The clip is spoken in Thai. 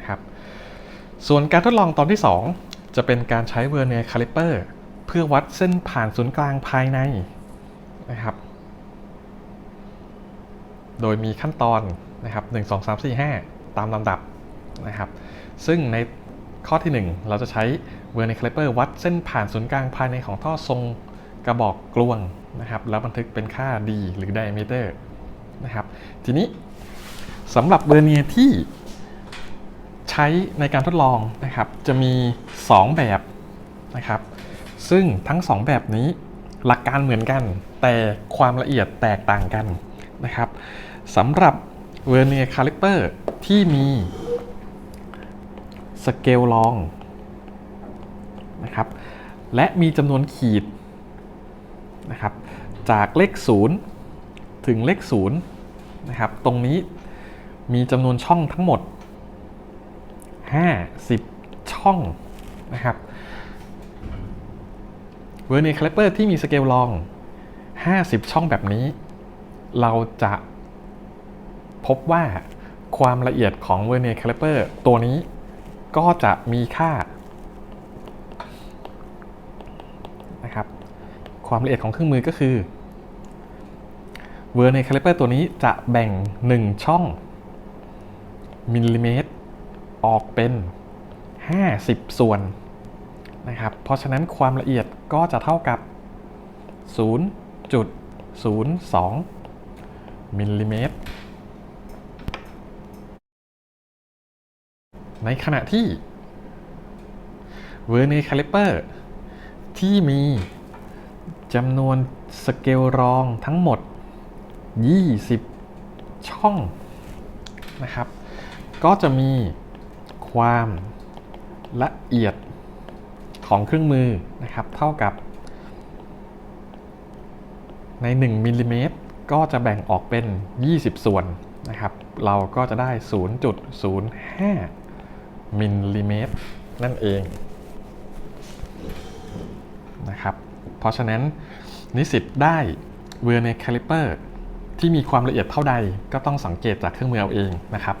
นะครับ ส่วนการทดลองตอนที่ 2 จะเป็นการใช้เวอร์เนียคาลิเปอร์เพื่อวัดเส้นผ่านศูนย์กลางภายในนะครับ โดยมีขั้นตอนนะครับ 1 2 3 4 5 ตามลำดับนะครับ ซึ่งในข้อที่ 1 เราจะใช้เวอร์เนียคาลิเปอร์วัดเส้นผ่านศูนย์กลางภายในของท่อทรงกระบอกกลวงนะครับ แล้วบันทึกเป็นค่า d หรือ diameter นะครับ ทีนี้สำหรับเวอร์เนียที่ ช้ในการทดลองนะครับ จะมี 2 แบบนะครับ ซึ่งทั้ง 2 แบบนี้หลักการเหมือนกัน แต่ความละเอียดแตกต่างกันนะครับสำหรับเวอร์เนียคาลิเปอร์ที่มีสเกลลองนะครับ และมีจำนวนขีดนะครับ จากเลข 0 ถึงเลข0นะครับ ตรงนี้มีจำนวนช่องทั้งหมด 50 ช่องนะครับเวอร์เนียคาลิเปอร์ที่มีสเกลลอง 50 ช่องแบบนี้ เราจะพบว่าความละเอียดของเวอร์เนียคาลิเปอร์ตัวนี้ก็จะมีค่านะครับความละเอียดของเครื่องมือก็คือเวอร์เนียคาลิเปอร์ตัวนี้จะแบ่ง 1 ช่องมิลลิเมตร ออกเป็น 50 ส่วนนะครับเพราะฉะนั้นความละเอียดก็จะเท่ากับ 0.02 มิลลิเมตร ในขณะที่เวอร์เนียคาลิเปอร์ที่มีจำนวนสเกลรองทั้งหมด 20 ช่องนะครับ ก็จะมี ความละเอียดของเครื่องมือนะครับ เท่ากับ ใน 1มิลลิเมตรก็จะแบ่งออกเป็น 20 ส่วนนะครับ เราก็จะได้ 0.05มิลลิเมตรนั่นเองนะครับ เพราะฉะนั้นนิสิตได้เวอร์เนคาลิเปอร์ที่มีความละเอียดเท่าใดก็ต้องสังเกตจากเครื่องมือเอาเองนะครับ